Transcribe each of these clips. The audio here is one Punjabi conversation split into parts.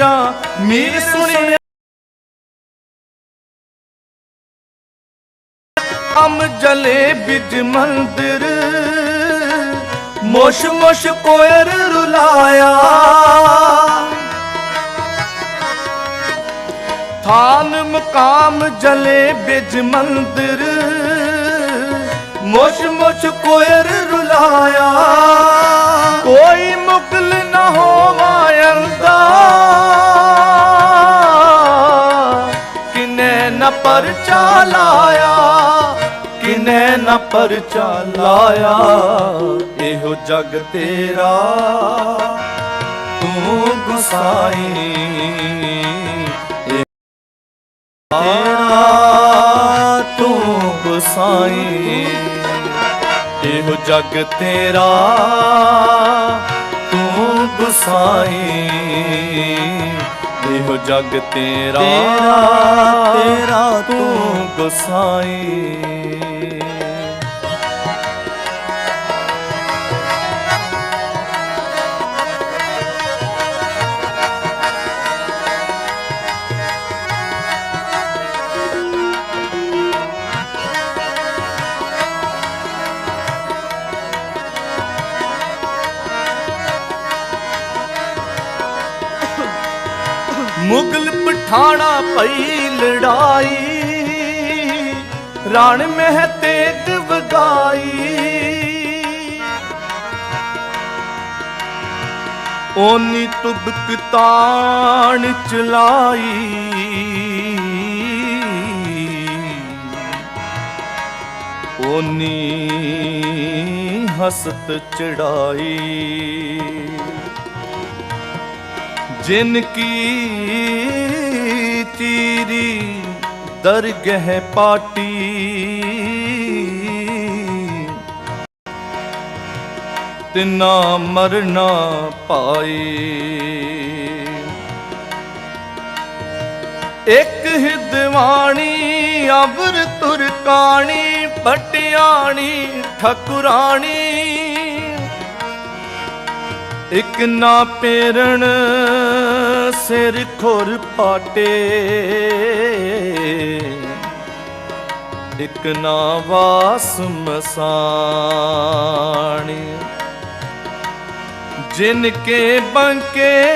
ਜਾਂ ਮੀਰ ਸੁਣਿਆ। ਅਮ ਜਲੇ ਬਿਜ ਮੰਦਰ, ਮੋਸ਼ ਮੋਸ਼ ਕੋਇਰ ਰੁਲਾਇਆ। ਥਾਨ ਮਕਾਮ ਜਲੇ ਬਿਜ ਮੰਦਰ, ਮੋਸ਼ ਮੋਸ਼ ਕੋਇਰ ਰੁਲਾਇਆ। ਪਰਚਾ ਲਾਇਆ? ਕਿਨੇ ਨ ਪਰਚਾ ਲਾਇਆ? ਇਹੋ ਜਗ ਤੇਰਾ। ਤੂੰ ਗੁਸਾਈ। ਤੇਰਾ ਤੂੰ ਗੁਸਾਈ। ਇਹੋ ਜਗ ਤੇਰਾ। ਤੂੰ ਗੁਸਾਈ। ਇਹੋ ਜਗ ਤੇਰਾ ਤੇਰਾ ਤੂੰ ਗੁਸਾਈ। ਮੁਗਲ ਪਠਾਣਾ ਪਈ ਲੜਾਈ। ਰਣ ਮਹਿ ਤੇਗ ਵਗਾਈ। ਓਨੀ ਤੁਬਕ ਤਾਣ ਚਲਾਈ। ਓਨੀ ਹਸਤ ਚੜਾਈ। ਜਿਨ ਕੀ ਤੀਰੀ ਦਰਗਹ ਪਾਟੀ। ਤਿਨਾ ਮਰਨਾ ਪਾਈ ਇੱਕ ਹਿਦਵਾਣੀ ਅਬਰ ਤੁਰਕਾਣੀ ਪਟਿਆਣੀ ਠਕੁਰਾਣੀ ਇਕ ਨਾ ਪੇਰਣ ਸਿਰ ਖੁਰ ਪਾਟੇ। ਇਕ ਨਾ ਵਾਸ ਮਸਾਣੀ। ਜਿਨ ਕੇ ਬੰਕੇ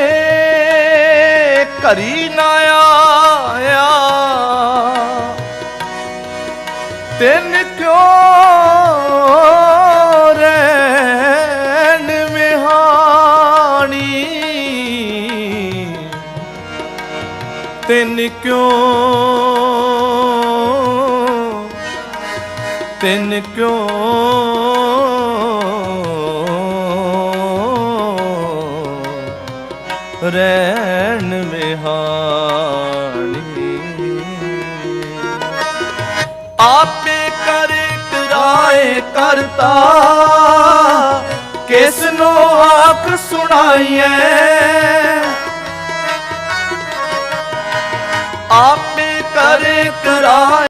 ਘਰੀ ਨਾ ਆਇਆ। ਤਿੰਨ ਕਿਉਂ ਤਿੰਨ ਕਿਉਂ? ਤਿੰਨ ਕਿਉਂ? ਰਹਿਣ ਵਿਹਾਣੀ। ਆਪੇ ਕਰੇ ਕਰਾਏ ਕਰਤਾ। ਕਿਸ ਨੂੰ ਆਖ ਸੁਣਾਈਏ ਆਪੇ ਕਰੇ ਕਰਾਏ।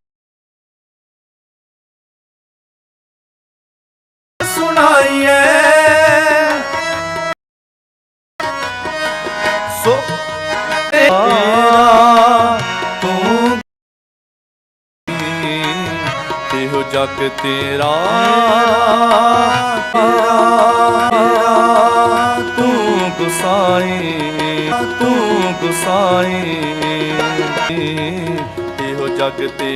ਜਗ ਤੇਰਾ। ਤੇਰਾ। ਗੁਸਾਈ ਤੂੰ ਗੁਸਾਈ ਇਹੋ ਜਗ ਤੇ